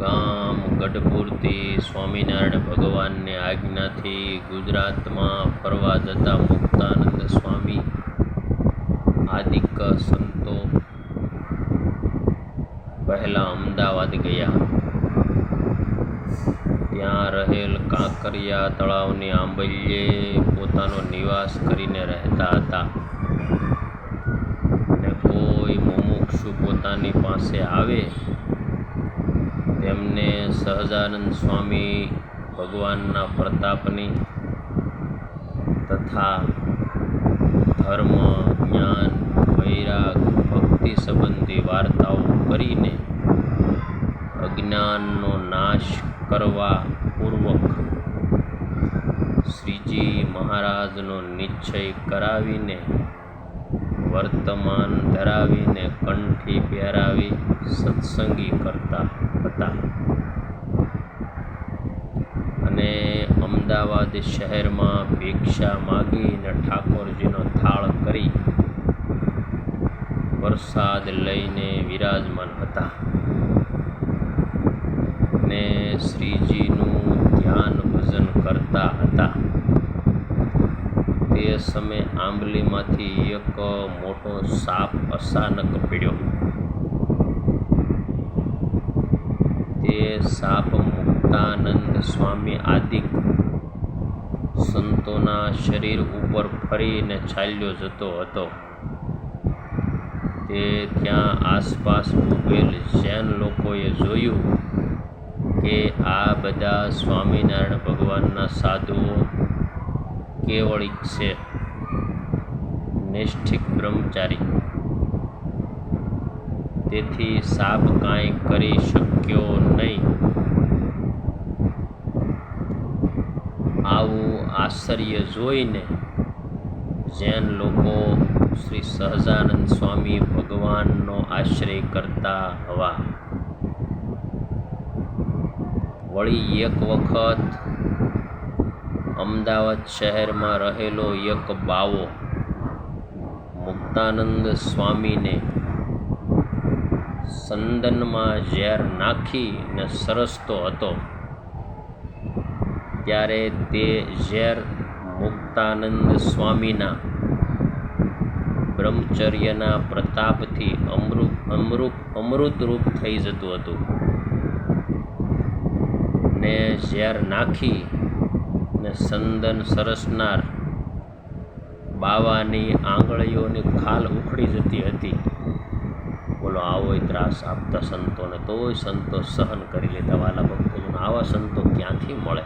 ગામ ગઢપુરથી સ્વામિનારાયણ ભગવાનની આજ્ઞાથી ગુજરાતમાં ફરવા જતા મુક્તાનંદ સ્વામી. આદિક સંતો પહેલાં અમદાવાદ ગયા. ત્યાં રહેલ કાંકરિયા તળાવની આંબલ્યે પોતાનો નિવાસ કરીને રહેતા હતા. ને કોઈ મુમુક્ષુ પોતાની પાસે આવે તેમને સહજાનંદ સ્વામી ભગવાનના પ્રતાપની તથા ધર્મ, જ્ઞાન, વૈરાગ, ભક્તિ સંબંધી વાર્તાઓ કરીને અજ્ઞાનનો નાશ કરવા પૂર્વક શ્રીજી મહારાજનો નિશ્ચય કરાવીને વર્તમાન ધરાવીને કંઠી પહેરાવી સત્સંગી કરતા હતા. અને અમદાવાદ શહેરમાં ભિક્ષા માગીને ઠાકોરજીનો થાળ કરી પ્રસાદ લઈને વિરાજમાન હતા ને શ્રીજીનું ધ્યાન ભજન કરતા હતા તે સમયે આંબલીમાંથી એક મોટો સાપ અચાનક પડ્યો. તે સાપ મુક્તાનંદ સ્વામી આદિક સંતોના શરીર ઉપર ફરીને ચાલ્યો જતો હતો. તે ત્યાં આસપાસ ઉભેલ જૈન લોકોએ જોયું કે આ બધા સ્વામિનારાયણ ભગવાનના સાધુઓ કેવળિક છે નિષ્ઠિક બ્રહ્મચારી. તેથી સાપ કાંઈ કરી શક્યો નહીં. આવું આશ્ચર્ય જોઈને જૈન લોકો શ્રી સહજાનંદ સ્વામી ભગવાનનો આશ્રય કરતા હવા. વળી એક વખત અમદાવાદ શહેરમાં રહેલો એક બાવો મુક્તાનંદ સ્વામીને સંદનમાં ઝેર નાખીને સરસતો હતો. ત્યારે તે ઝેર મુક્તાનંદ સ્વામીના બ્રહ્મચર્યના પ્રતાપથી અમૃત અમૃત, અમૃતરૂપ થઈ જતું હતું. ને ઝેર નાખી ને સંદન સરસનાર બાવાની આંગળીઓની ખાલ ઉખડી જતી હતી. બોલો, આવો ત્રાસ આપતા સંતોને, તોય સંતો સહન કરી લેતા વાલા ભક્તોને, આવા સંતો ક્યાંથી મળે?